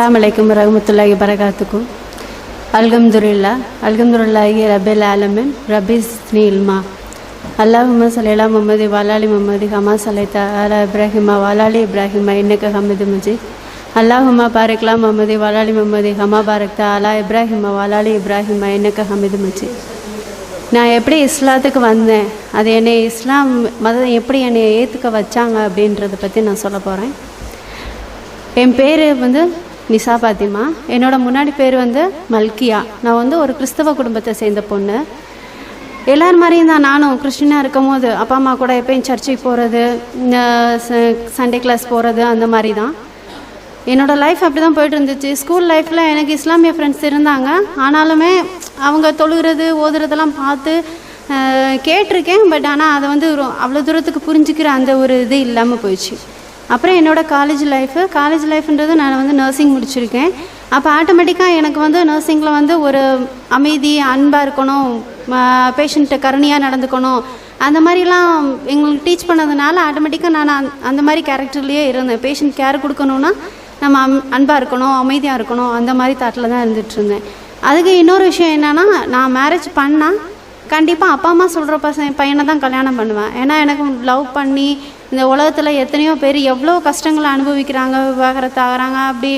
அஸ்ஸலாமு அலைக்கும் பரகாத்துக்கும் வரகாத்துக்கும் அல்கம்துல்லா அல்கம்துல்லாஹி ரபில் ஆலமின் ரபீஸ் இல்மா அல்லாஹும்ம சலைலா முகமது வலாலி முகமது ஹமா சலைத்தா அலா இப்ராஹிமா வலாலி இப்ராஹிமா இன்னக்கு ஹமிது மஜீத் அல்லாஹுமா பாரக்லாம் முகமது வலாலி முஹம்மதி ஹமா பாரக்தா அலா இப்ராஹிமா வலாலி இப்ராஹிமா இன்னக்க ஹமிது மஜீத் நான் எப்படி இஸ்லாத்துக்கு வந்தேன்? அது என்னை இஸ்லாம் மதம் எப்படி என்னை ஏற்றுக்க வச்சாங்க அப்படின்றத பற்றி நான் சொல்ல போகிறேன் என் பேர் வந்து நிசா பாத்திமா. என்னோட முன்னாடி பேர் வந்து மல்கியா. நான் வந்து ஒரு கிறிஸ்தவ குடும்பத்தை சேர்ந்த பொண்ணு. எல்லார் மாதிரியும் தான் நானும் கிறிஸ்டினாக இருக்கும் போது அப்பா அம்மா கூட எப்பயும் சர்ச்சுக்கு போகிறது சண்டே கிளாஸ் போகிறது அந்த மாதிரி தான். என்னோடய லைஃப் அப்படி தான் போயிட்டு இருந்துச்சு. ஸ்கூல் லைஃப்பில் எனக்கு இஸ்லாமிய ஃப்ரெண்ட்ஸ் இருந்தாங்க. ஆனாலுமே அவங்க தொழுகிறது ஓதுறதெல்லாம் பார்த்து கேட்டிருக்கேன். பட் ஆனால் அதை வந்து ரொ- அவ்வளோ தூரத்துக்கு புரிஞ்சுக்கிற அந்த ஒரு இது இல்லாமல் போயிடுச்சு. அப்புறம் என்னோட காலேஜ் லைஃபு காலேஜ் லைஃப்ன்றது நான் வந்து நர்சிங் முடிச்சிருக்கேன். அப்போ ஆட்டோமேட்டிக்காக எனக்கு வந்து நர்சிங்கில் வந்து ஒரு அமைதி அன்பாக இருக்கணும் பேஷண்ட்டை கருணையாக நடந்துக்கணும். அந்த மாதிரிலாம் எங்களுக்கு டீச் பண்ணதுனால ஆட்டோமேட்டிக்காக நான் அந் அந்த மாதிரி கேரக்டர்லேயே இருந்தேன். பேஷண்ட் கேர் கொடுக்கணுன்னா நம்ம அம் அன்பாக இருக்கணும் அமைதியாக இருக்கணும் அந்த மாதிரி தாட்டில் தான் இருந்துகிட்ருந்தேன் அதுக்கு இன்னொரு விஷயம் என்னென்னா நான் மேரேஜ் பண்ணால் கண்டிப்பாக அப்பா அம்மா சொல்கிற பசங்க பையனை தான் கல்யாணம் பண்ணுவேன். ஏன்னா எனக்கு லவ் பண்ணி இந்த உலகத்தில் எத்தனையோ பேர் எவ்வளோ கஷ்டங்களை அனுபவிக்கிறாங்க விவாகரத்து ஆகிறாங்க அப்படி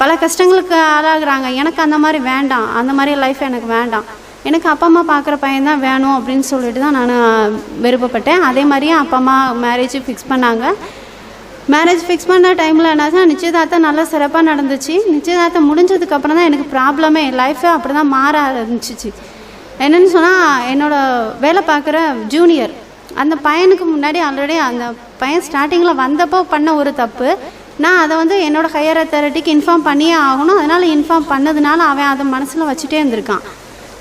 பல கஷ்டங்களுக்கு ஆளாகிறாங்க. எனக்கு அந்த மாதிரி வேண்டாம். அந்த மாதிரி லைஃப் எனக்கு வேண்டாம். எனக்கு அப்பா அம்மா பார்க்குற பையன் தான் வேணும் அப்படின்னு சொல்லிட்டு தான் நான் விருப்பப்பட்டேன். அதே மாதிரியே அப்பா அம்மா மேரேஜ் ஃபிக்ஸ் பண்ணாங்க. மேரேஜ் ஃபிக்ஸ் பண்ண டைமில் என்ன நிச்சயதார்த்தம் நல்லா சிறப்பாக நடந்துச்சு. நிச்சயதார்த்தம் முடிஞ்சதுக்கப்புறம் தான் எனக்கு ப்ராப்ளமே லைஃபே அப்படி தான் மாற ஆரம்பிச்சிச்சு. என்னென்னு சொன்னால் என்னோடய வேலை பார்க்குற ஜூனியர் அந்த பையனுக்கு முன்னாடி ஆல்ரெடி அந்த பையன் ஸ்டார்டிங்கில் வந்தப்போ பண்ண ஒரு தப்பு. நான் அதை வந்து என்னோடய ஹையர் அத்தாரிட்டிக்கு இன்ஃபார்ம் பண்ணியே ஆகணும். அதனால் இன்ஃபார்ம் பண்ணதுனால அவன் அதை மனசில் வச்சுட்டே இருந்திருக்கான்.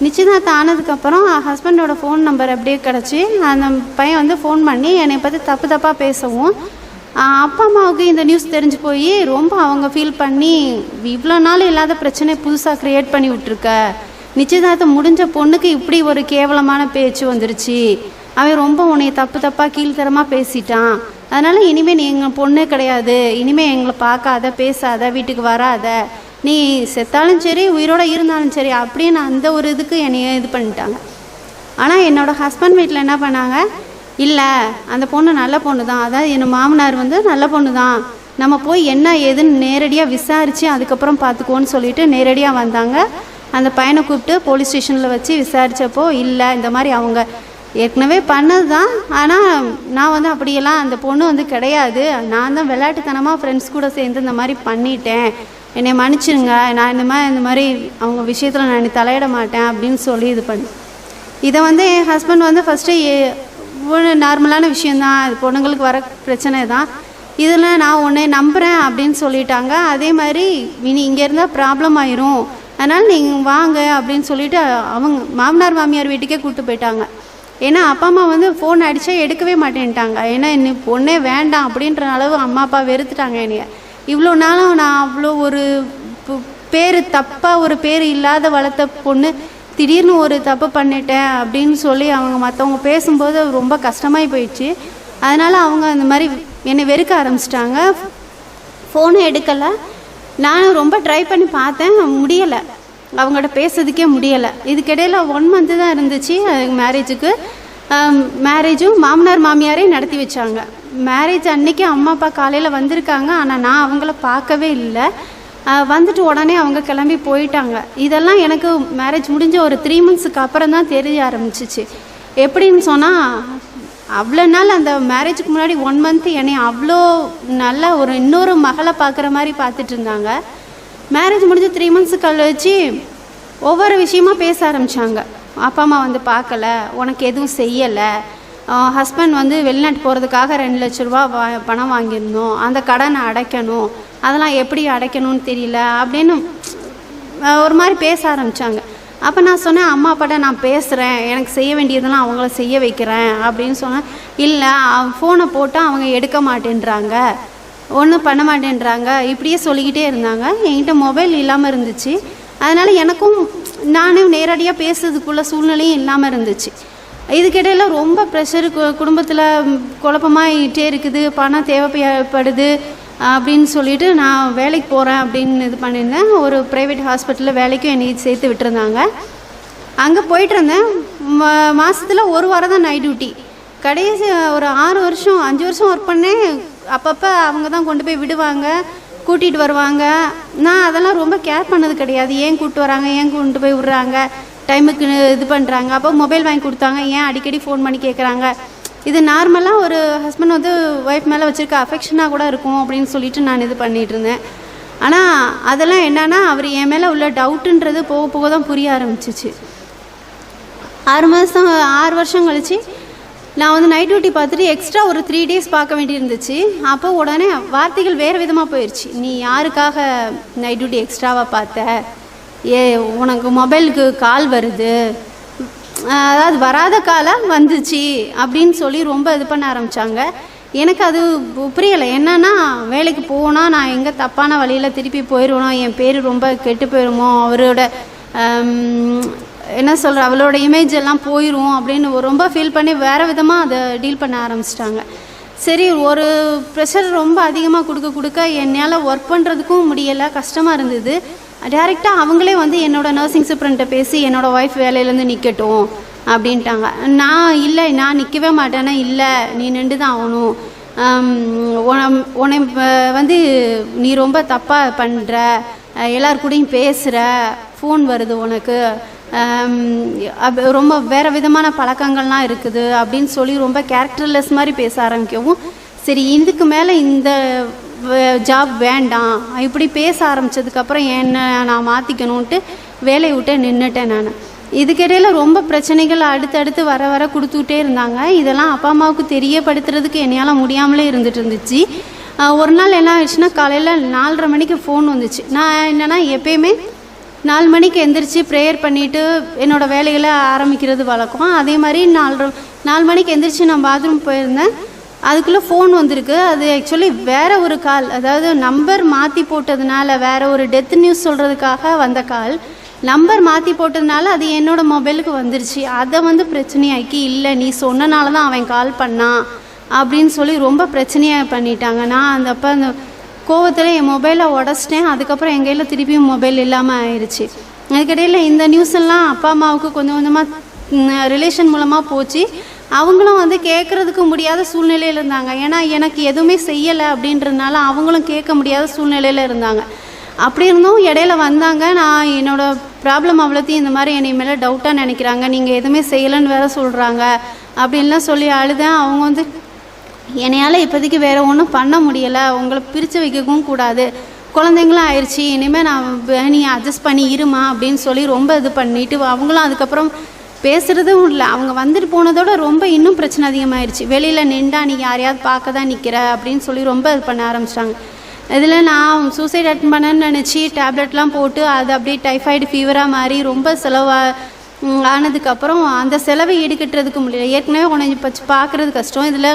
நிச்சயதார்த்தம் ஆனதுக்கப்புறம் ஹஸ்பண்டோட ஃபோன் நம்பர் அப்படியே கிடச்சி அந்த பையன் வந்து ஃபோன் பண்ணி என்னை பற்றி தப்பு தப்பாக பேசவும் அப்பா அம்மாவுக்கு இந்த நியூஸ் தெரிஞ்சு போய் ரொம்ப அவங்க ஃபீல் பண்ணி இவ்வளோ நாள் இல்லாத பிரச்சனை புதுசாக க்ரியேட் பண்ணி விட்ருக்க நிச்சயதார்த்தம் முடிஞ்ச பொண்ணுக்கு இப்படி ஒரு கேவலமான பேச்சு வந்துருச்சு. அவன் ரொம்ப உன்னை தப்பு தப்பாக கீழ்த்தரமாக பேசிட்டான். அதனால் இனிமேல் நீ எங்கள் பொண்ணே கிடையாது. இனிமேல் எங்களை பார்க்காத பேசாத வீட்டுக்கு வராத. நீ செத்தாலும் சரி உயிரோட இருந்தாலும் சரி அப்படின்னு அந்த ஒரு இதுக்கு என்னைய இது பண்ணிட்டாங்க. ஆனால் என்னோட ஹஸ்பண்ட் வீட்டில் என்ன பண்ணாங்க? இல்லை அந்த பொண்ணு நல்ல பொண்ணு தான் அதாவது என் மாமனார் வந்து நல்ல பொண்ணு தான் நம்ம போய் என்ன ஏதுன்னு நேரடியாக விசாரித்து அதுக்கப்புறம் பார்த்துக்குவோன்னு சொல்லிட்டு நேரடியாக வந்தாங்க. அந்த பையனை கூப்பிட்டு போலீஸ் ஸ்டேஷனில் வச்சு விசாரித்தப்போ இல்லை இந்த மாதிரி அவங்க ஏற்கனவே பண்ணது தான் ஆனால் நான் வந்து அப்படியெல்லாம் அந்த பொண்ணு வந்து கிடையாது. நான் தான் விளையாட்டுத்தனமாக ஃப்ரெண்ட்ஸ் கூட சேர்ந்து இந்த மாதிரி பண்ணிட்டேன். என்னை மன்னிச்சிருங்க. நான் இந்த மாதிரி இந்த மாதிரி அவங்க விஷயத்தில் நான் என்னை தலையிட மாட்டேன் அப்படின்னு சொல்லி இது பண்ணி. இதை வந்து என் ஹஸ்பண்ட் வந்து ஃபஸ்ட்டு ஒரு நார்மலான விஷயந்தான் அது பொண்ணுங்களுக்கு வர பிரச்சனை தான் இதில் நான் உன்னை நம்புகிறேன் அப்படின்னு சொல்லிட்டாங்க. அதே மாதிரி இனி இங்கே இருந்தால் ப்ராப்ளம் ஆயிரும். அதனால் நீங்கள் வாங்க அப்படின்னு சொல்லிட்டு அவங்க மாமனார் மாமியார் வீட்டுக்கே கூப்பிட்டு போயிட்டாங்க. ஏன்னா அப்பா அம்மா வந்து ஃபோன் அடித்தா எடுக்கவே மாட்டேன்ட்டாங்க. ஏன்னா இன்னும் பொண்ணே வேண்டாம் அப்படின்ற அளவு அம்மா அப்பா வெறுத்துட்டாங்க என்னைய. இவ்வளோ நாளும் நான் அவ்வளோ ஒரு பேர் தப்பாக ஒரு பேர் இல்லாத வளர்த்த பொண்ணு திடீர்னு ஒரு தப்பு பண்ணிட்டேன் அப்படின்னு சொல்லி அவங்க மற்றவங்க பேசும்போது ரொம்ப கஷ்டமாகி போயிடுச்சு. அதனால் அவங்க அந்த மாதிரி என்னை வெறுக்க ஆரம்பிச்சிட்டாங்க. ஃபோனும் எடுக்கலை. நானும் ரொம்ப ட்ரை பண்ணி பார்த்தேன். முடியலை. அவங்கள்ட்ட பேசுறதுக்கே முடியலை. இதுக்கிடையில் ஒன் மந்த்து தான் இருந்துச்சு மேரேஜுக்கு மேரேஜும் மாமனார் மாமியாரே நடத்தி வச்சாங்க. மேரேஜ் அன்னைக்கு அம்மா அப்பா காலையில் வந்திருக்காங்க ஆனால் நான் அவங்கள பார்க்கவே இல்லை. வந்துட்டு உடனே அவங்க கிளம்பி போயிட்டாங்க. இதெல்லாம் எனக்கு மேரேஜ் முடிஞ்ச ஒரு த்ரீ மந்த்ஸுக்கு அப்புறம் தான் தெரிய ஆரம்பிச்சிச்சு. எப்படின்னு சொன்னால் அவ்வளோ நாள் அந்த மேரேஜுக்கு முன்னாடி ஒன் மந்த் என்னை அவ்வளோ நல்லா ஒரு இன்னொரு மகளை பார்க்குற மாதிரி பார்த்துட்டு இருந்தாங்க. மேரேஜ் முடிஞ்ச த்ரீ மந்த்ஸ் கழிச்சு ஒவ்வொரு விஷயமா பேச ஆரம்பித்தாங்க அப்பா அம்மா வந்து பார்க்கல உனக்கு எதுவும் செய்யலை. ஹஸ்பண்ட் வந்து வெளிநாட்டு போகிறதுக்காக ரெண்டு லட்ச ரூபா வா பணம் வாங்கியிருந்தோம். அந்த கடனை அடைக்கணும். அதெல்லாம் எப்படி அடைக்கணும்னு தெரியல அப்படின்னு ஒரு மாதிரி பேச ஆரம்பித்தாங்க அப்போ நான் சொன்னேன் அம்மா அப்பாட்ட நான் பேசுகிறேன் எனக்கு செய்ய வேண்டியதெல்லாம் அவங்கள செய்ய வைக்கிறேன். அப்படின்னு சொன்னேன். இல்லை ஃபோனை போட்டால் அவங்க எடுக்க மாட்டேன்றாங்க. ஒன்றும் பண்ண மாட்டேன்றாங்க. இப்படியே சொல்லிக்கிட்டே இருந்தாங்க. என்கிட்ட மொபைல் இல்லாமல் இருந்துச்சு. அதனால் எனக்கும் நானும் நேரடியாக பேசுறதுக்குள்ள சூழ்நிலையும் இல்லாமல் இருந்துச்சு. இதுக்கிடையில் ரொம்ப ப்ரெஷரு குடும்பத்தில் குழப்பமாகிட்டே இருக்குது. பணம் தேவைப்படுது அப்படின்னு சொல்லிட்டு நான் வேலைக்கு போகிறேன் அப்படின்னு இது பண்ணியிருந்தேன். ஒரு ப்ரைவேட் ஹாஸ்பிட்டலில் வேலைக்கும் என்னை சேர்த்து விட்டுருந்தாங்க. அங்கே போயிட்டுருந்தேன் மா மாதத்தில் ஒரு வாரம் தான் நைட் டியூட்டி கடைசி ஒரு ஆறு வருஷம் அஞ்சு வருஷம் ஒர்க் பண்ணேன். அப்பப்போ அவங்க தான் கொண்டு போய் விடுவாங்க கூட்டிகிட்டு வருவாங்க. நான் அதெல்லாம் ரொம்ப கேர் பண்ணது கிடையாது. ஏன் கூப்பிட்டு வராங்க ஏன் கொண்டு போய் விடுறாங்க டைமுக்கு இது பண்ணுறாங்க அப்போ மொபைல் வாங்கி கொடுத்தாங்க ஏன் அடிக்கடி ஃபோன் பண்ணி கேட்குறாங்க இது நார்மலாக ஒரு ஹஸ்பண்ட் வந்து ஒய்ஃப் மேலே வச்சுருக்க அஃபெக்ஷனாக கூட இருக்கும் அப்படின்னு சொல்லிட்டு நான் இது பண்ணிகிட்டு இருந்தேன். ஆனால் அதெல்லாம் என்னன்னா அவர் என் மேலே உள்ள டவுட்டுன்றது போக போக தான் புரிய ஆரம்பிச்சிச்சு. ஆறு மாதம் ஆறு வருஷம் கழிச்சு நான் வந்து நைட் டியூட்டி பார்த்துட்டு எக்ஸ்ட்ரா ஒரு த்ரீ டேஸ் பார்க்க வேண்டியிருந்துச்சு. அப்போ உடனே வார்த்தைகள் வேறு விதமாக போயிடுச்சு நீ யாருக்காக நைட் டியூட்டி எக்ஸ்ட்ராவாக பார்த்த? ஏ உனக்கு மொபைலுக்கு கால் வருது. அதாவது வராத காலம் வந்துச்சு அப்படின்னு சொல்லி ரொம்ப இது பண்ண ஆரம்பித்தாங்க எனக்கு அது புரியலை. என்னன்னா வேலைக்கு போனால் நான் எங்கே தப்பான வழியில் திருப்பி போயிடுவேனோ? என் பேர் ரொம்ப கெட்டு போயிடுமோ அவரோட என்ன சொல்கிற அவளோட இமேஜ் எல்லாம் போயிடும் அப்படின்னு ரொம்ப ஃபீல் பண்ணி வேறு விதமாக அதை டீல் பண்ண ஆரம்பிச்சிட்டாங்க. சரி ஒரு ப்ரெஷர் ரொம்ப அதிகமாக கொடுக்க கொடுக்க என்னால் ஒர்க் பண்ணுறதுக்கும் முடியலை கஷ்டமாக இருந்தது. டேரெக்டாக அவங்களே வந்து என்னோடய நர்சிங் சூப்பரண்ட்டை பேசி என்னோட ஒய்ஃப் வேலையிலேருந்து நிற்கட்டும் அப்படின்ட்டாங்க. நான் இல்லை நான் நிற்கவே மாட்டேன்னா இல்லை நீ நின்று தான் ஆகணும் உன- வந்து நீ ரொம்ப தப்பாக பண்ணுற எல்லார் கூடயும் பேசுகிற ஃபோன் வருது உனக்கு. ரொம்ப வேறு விதமான பழக்கங்கள்லாம் இருக்குது அப்படின்னு சொல்லி ரொம்ப கேரக்டர்லெஸ் மாதிரி பேச ஆரம்பிக்கவும் சரி இதுக்கு மேலே இந்த ஜாப் வேண்டாம். இப்படி பேச ஆரம்பித்ததுக்கப்புறம் என்ன நான் மாற்றிக்கணுன்ட்டு வேலையை விட்டு நின்றுட்டேன் நான். இதுக்கிடையில் ரொம்ப பிரச்சனைகள் அடுத்தடுத்து வர வர கொடுத்துக்கிட்டே இருந்தாங்க. இதெல்லாம் அப்பா அம்மாவுக்கு தெரியப்படுத்துறதுக்கு என்னையால் முடியாமலே இருந்துட்டு இருந்துச்சு. ஒரு நாள் என்ன ஆயிடுச்சுன்னா காலையில் நாலரை மணிக்கு ஃபோன் வந்துச்சு. நான் என்னென்னா எப்பயுமே நாலு மணிக்கு எந்திரிச்சு ப்ரேயர் பண்ணிவிட்டு என்னோடய வேலைகளை ஆரம்பிக்கிறது வழக்கம். அதே மாதிரி நாலு நாலு மணிக்கு எந்திரிச்சு நான் பாத்ரூம் போயிருந்தேன். அதுக்குள்ளே ஃபோன் வந்திருக்கு. அது ஆக்சுவலி வேற ஒரு கால் அதாவது நம்பர் மாற்றி போட்டதுனால வேற ஒரு டெத் நியூஸ் சொல்கிறதுக்காக வந்த கால் நம்பர் மாற்றி போட்டதுனால அது என்னோட மொபைலுக்கு வந்துருச்சு. அதை வந்து பிரச்சனையாக்கி இல்லை நீ சொன்னனால தான் அவன் கால் பண்ணான். அப்படின்னு சொல்லி ரொம்ப பிரச்சனையாக பண்ணிட்டாங்க. நான் அந்த அப்போ அந்த கோவத்தில் என் மொபைலை உடச்சிட்டேன். அதுக்கப்புறம் எங்கள் கையில் திருப்பியும் மொபைல் இல்லாமல் ஆயிடுச்சு அதுக்கிடையில் இந்த நியூஸ் எல்லாம் அப்பா அம்மாவுக்கு கொஞ்சம் கொஞ்சமாக ரிலேஷன் மூலமாக போச்சு. அவங்களும் வந்து கேட்குறதுக்கு முடியாத சூழ்நிலையில் இருந்தாங்க. ஏன்னா எனக்கு எதுவுமே செய்யலை அப்படின்றதுனால அவங்களும் கேட்க முடியாத சூழ்நிலையில் இருந்தாங்க. அப்படி இருந்தும் இடையில வந்தாங்க. நான் என்னோட ப்ராப்ளம் அவ்வளோத்தையும் இந்த மாதிரி என்னை மேலே டவுட்டாக நினைக்கிறாங்க. நீங்கள் எதுவுமே செய்யலைன்னு வேற சொல்கிறாங்க அப்படின்லாம் சொல்லி அழுதேன். அவங்க வந்து என்னையால் இப்போதைக்கு வேறு ஒன்றும் பண்ண முடியலை. உங்களை பிரித்து வைக்கவும் கூடாது. குழந்தைங்களும் ஆயிடுச்சு இனிமேல் நான் நீ அட்ஜஸ்ட் பண்ணி இருமா அப்படின்னு சொல்லி ரொம்ப இது பண்ணிவிட்டு அவங்களும் அதுக்கப்புறம் பேசுகிறதும் இல்லை. அவங்க வந்துட்டு போனதோட ரொம்ப இன்னும் பிரச்சனை அதிகமாகிடுச்சு வெளியில் நின்றா நீ யாரையாவது பார்க்க தான் நிற்கிற அப்படின்னு சொல்லி ரொம்ப இது பண்ண ஆரம்பிச்சிட்டாங்க. இதில் நான் சூசைட் அட்டன் பண்ணேன்னு நினச்சி டேப்லெட்லாம் போட்டு அது அப்படியே டைஃபாய்டு ஃபீவராக மாறி ரொம்ப செலவாக ஆனதுக்கப்புறம் அந்த செலவை ஈடுகட்டுறதுக்கு முடியல. ஏற்கனவே கொஞ்சம் இப்போ பார்க்குறது கஷ்டம். இதில்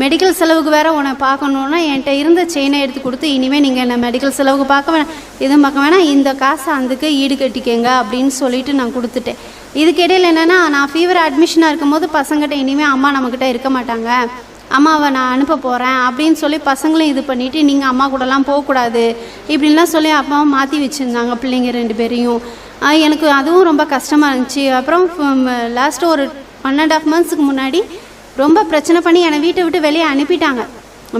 மெடிக்கல் செலவுக்கு வேற உன்னை பார்க்கணுன்னா என்கிட்ட இருந்த செயினை எடுத்து கொடுத்து இனிமேல் நீங்கள் என்னை மெடிக்கல் செலவுக்கு பார்க்க வேணாம். எதுவும் பார்க்க வேணாம். இந்த காசை அதுக்கு ஈடு கட்டிக்கங்க அப்படின்னு சொல்லிட்டு நான் கொடுத்துட்டேன். இதுக்கு இடையில் என்னென்னா நான் ஃபீவர் அட்மிஷனாக இருக்கும்போது பசங்கிட்ட இனிமேல் அம்மா நம்மக்கிட்ட இருக்க மாட்டாங்க. அம்மாவை நான் அனுப்ப போகிறேன் அப்படின்னு சொல்லி பசங்களும் இது பண்ணிவிட்டு நீங்கள் அம்மா கூடலாம் போகக்கூடாது. இப்படின்லாம் சொல்லி அப்பாவை மாற்றி வச்சுருந்தாங்க பிள்ளைங்க ரெண்டு பேரையும். எனக்கு அதுவும் ரொம்ப கஷ்டமாக இருந்துச்சு. அப்புறம் லாஸ்ட்டு ஒரு ஒன் அண்ட் ஆஃப் மந்த்ஸுக்கு முன்னாடி ரொம்ப பிரச்சனை பண்ணி என்னை வீட்டை விட்டு வெளியே அனுப்பிட்டாங்க.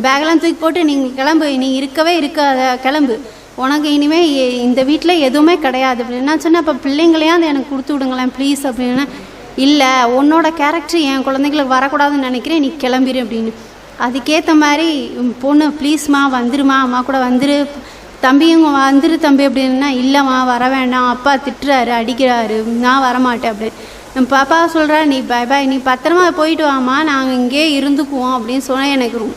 பேக்கெல்லாம் தூக்கி போட்டு நீங்கள் கிளம்பு நீ இருக்கவே இருக்காத கிளம்பு. உனக்கு இனிமேல் இந்த வீட்டில் எதுவுமே கிடையாது. அப்படின்னு நான் சொன்னேன் அப்போ பிள்ளைங்களையாவது எனக்கு கொடுத்து விடுங்களேன் ப்ளீஸ் அப்படின்னு. இல்லை உன்னோட கேரக்டர் என் குழந்தைங்களுக்கு வரக்கூடாதுன்னு நினைக்கிறேன் நீ கிளம்பிரு அப்படின்னு. அதுக்கேற்ற மாதிரி பொண்ணு ப்ளீஸ்மா வந்துருமா அம்மா கூட வந்துரு. தம்பியும் வந்துரு தம்பி அப்படின்னா இல்லைம்மா வர வேண்டாம் அப்பா திட்டுறாரு அடிக்கிறாரு. நான் வரமாட்டேன் அப்படின்னு. என் பாப்பா சொல்கிறா நீ பை பாய் நீ பத்திரமா போயிட்டு வாமா நாங்கள் இங்கேயே இருந்துக்குவோம் அப்படின்னு சொன்னால் எனக்கு ரொம்ப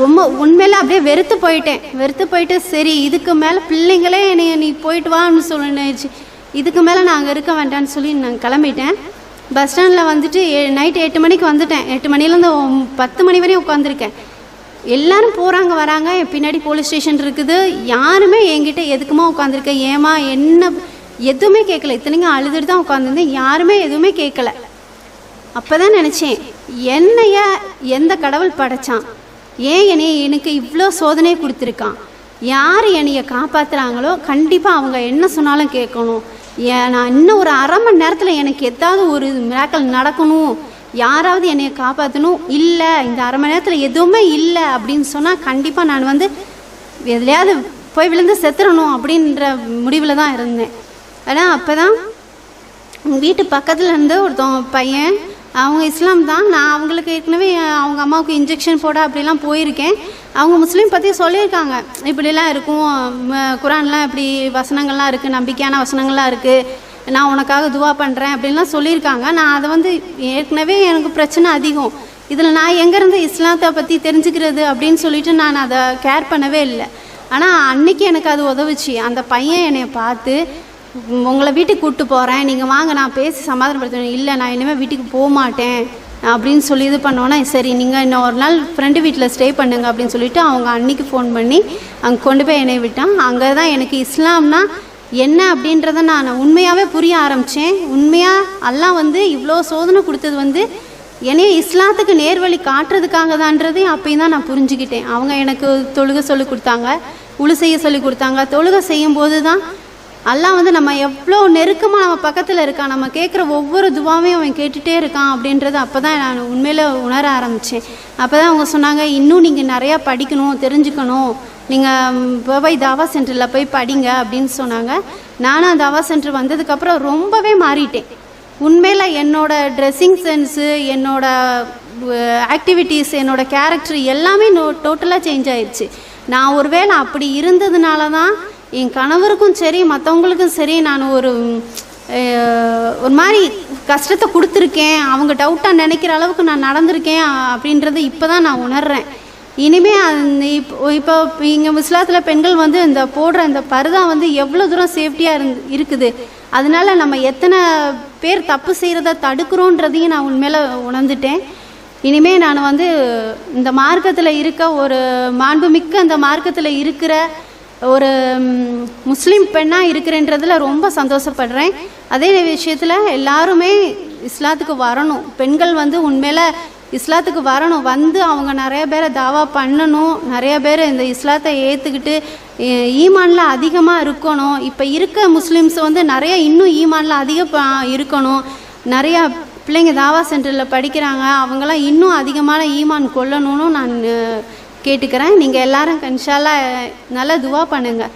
ரொம்ப உண்மையில அப்படியே வெறுத்து போயிட்டேன். வெறுத்து போயிட்டு சரி இதுக்கு மேலே பிள்ளைங்களே என்னை நீ போயிட்டு வான்னு சொல்லிச்சு இதுக்கு மேலே நான் அங்கே இருக்க வேண்டாம்னு சொல்லி நான் கிளம்பிட்டேன். பஸ் ஸ்டாண்டில் வந்துட்டு நைட் எட்டு மணிக்கு வந்துட்டேன். எட்டு மணிலேருந்து பத்து மணி வரையும் உட்காந்துருக்கேன் எல்லாரும் போகிறாங்க வராங்க. என் பின்னாடி போலீஸ் ஸ்டேஷன் இருக்குது. யாருமே என்கிட்ட எதுக்குமா உட்காந்துருக்க ஏமா என்ன எதுவுமே கேட்கல. இத்தனைக்கும் அழுதுட்டு தான் உட்காந்துருந்தேன் யாருமே எதுவுமே கேட்கல. அப்போ தான் நினச்சேன் என்னைய எந்த கடவுள் படைச்சான்? ஏன் என்னைய எனக்கு இவ்வளோ சோதனை கொடுத்துருக்கான்? யார் என்னைய காப்பாற்றுறாங்களோ கண்டிப்பாக அவங்க என்ன சொன்னாலும் கேட்கணும். ஏன் நான் இன்னும் ஒரு அரை மணி நேரத்தில் எனக்கு எதாவது ஒரு மிராக்கள் நடக்கணும். யாராவது என்னைய காப்பாற்றணும் இல்லை இந்த அரை மணி நேரத்தில் எதுவுமே இல்லை அப்படின்னு சொன்னால் கண்டிப்பாக நான் வந்து எதுலையாவது போய் விழுந்து செத்துறணும் அப்படின்ற முடிவில் தான் இருந்தேன். ஆனால் அப்போ தான் வீட்டு பக்கத்தில் இருந்து ஒருத்தவங்க பையன் அவங்க இஸ்லாம் தான். நான் அவங்களுக்கு ஏற்கனவே அவங்க அம்மாவுக்கு இன்ஜெக்ஷன் போட அப்படிலாம் போயிருக்கேன். அவங்க முஸ்லீம் பற்றி சொல்லியிருக்காங்க. இப்படிலாம் இருக்கும் குரான்லாம் இப்படி வசனங்கள்லாம் இருக்குது நம்பிக்கையான வசனங்கள்லாம் இருக்குது நான் உனக்காக துவா பண்ணுறேன் அப்படின்லாம் சொல்லியிருக்காங்க. நான் அதை வந்து ஏற்கனவே எனக்கு பிரச்சனை அதிகம். இதில் நான் எங்கேருந்து இஸ்லாத்தை பற்றி தெரிஞ்சுக்கிறது அப்படின்னு சொல்லிட்டு நான் அதை கேர் பண்ணவே இல்லை. ஆனால் அன்னைக்கு எனக்கு அது உதவுச்சு. அந்த பையன் என்னை பார்த்து உங்களை வீட்டுக்கு கூப்பிட்டு போகிறேன் நீங்கள் வாங்க நான் பேசி சமாதானப்படுத்துவேன் இல்லை நான் இனிமேல் வீட்டுக்கு போக மாட்டேன். அப்படின்னு சொல்லி இது பண்ணோன்னா சரி நீங்கள் இன்னும் ஒரு நாள் ஃப்ரெண்டு வீட்டில் ஸ்டே பண்ணுங்க அப்படின்னு சொல்லிட்டு அவங்க அன்னைக்கு ஃபோன் பண்ணி அங்கே கொண்டு போய் என்னை விட்டான் அங்கே தான் எனக்கு இஸ்லாம்னா என்ன அப்படின்றத நான் உண்மையாகவே புரிய ஆரம்பித்தேன் உண்மையாக எல்லாம் வந்து இவ்வளோ சோதனை கொடுத்தது வந்து என்னைய இஸ்லாத்துக்கு நேர்வழி காட்டுறதுக்காக தான்றதே அப்பயும் தான் நான் புரிஞ்சுக்கிட்டேன். அவங்க எனக்கு தொழுகை சொல்லி கொடுத்தாங்க உழு செய்ய சொல்லி கொடுத்தாங்க. தொழுகை செய்யும்போது தான் அல்லாஹ் வந்து நம்ம எவ்வளோ நெருக்கமாக நம்ம பக்கத்தில் இருக்கான். நம்ம கேட்குற ஒவ்வொரு துவாவையும் அவன் கேட்டுகிட்டே இருக்கான் அப்படின்றது அப்போ தான் நான் உண்மையில் உணர ஆரம்பித்தேன் அப்போ தான் அவங்க சொன்னாங்க இன்னும் நீங்கள் நிறையா படிக்கணும் தெரிஞ்சுக்கணும். நீங்கள் போய் தாவா சென்டரில் போய் படிங்க அப்படின்னு சொன்னாங்க. நானும் தவா தாவா சென்டர் வந்ததுக்கப்புறம் ரொம்பவே மாறிட்டேன். உண்மையில் என்னோட ட்ரெஸ்ஸிங் சென்ஸு என்னோடய ஆக்டிவிட்டீஸ் என்னோட கேரக்டர் எல்லாமே நோ டோட்டலாக சேஞ்ச் ஆயிடுச்சு நான் ஒருவேளை அப்படி இருந்ததுனால தான் என் கணவருக்கும் சரி மற்றவங்களுக்கும் சரி நான் ஒரு ஒரு மாதிரி கஷ்டத்தை கொடுத்துருக்கேன். அவங்க டவுட்டாக நினைக்கிற அளவுக்கு நான் நடந்திருக்கேன் அப்படின்றத இப்போ தான் நான் உணர்றேன். இனிமே அந்த இப்போ இப்போ இங்கே முஸ்லாத்தில் பெண்கள் வந்து இந்த போடுற இந்த பருதா வந்து எவ்வளோ தூரம் சேஃப்டியாக இருந்து இருக்குது? அதனால நம்ம எத்தனை பேர் தப்பு செய்கிறத தடுக்கிறோன்றதையும் நான் உண்மையில் உணர்ந்துட்டேன். இனிமே நான் வந்து இந்த மார்க்கத்தில் இருக்க ஒரு மாண்புமிக்க அந்த மார்க்கத்தில் இருக்கிற ஒரு முஸ்லீம் பெண்ணாக இருக்கிறேன்றதுல ரொம்ப சந்தோஷப்படுறேன். அதே விஷயத்தில் எல்லாருமே இஸ்லாத்துக்கு வரணும். பெண்கள் வந்து உண்மையில் இஸ்லாத்துக்கு வரணும். வந்து அவங்க நிறைய பேரை தாவா பண்ணணும். நிறைய பேர் இந்த இஸ்லாத்தை ஏற்றுக்கிட்டு ஈமான்ல அதிகமாக இருக்கணும். இப்போ இருக்க முஸ்லீம்ஸ் வந்து நிறைய இன்னும் ஈமான்ல அதிக இருக்கணும். நிறையா பிள்ளைங்க தாவா சென்டரில் படிக்கிறாங்க. அவங்களாம் இன்னும் அதிகமான ஈமான் கொல்லணும்னு நான் கேட்டுக்கிறேன். நீங்கள் எல்லாரும் கன்ஷாலாக நல்லா துவா பண்ணுங்கள்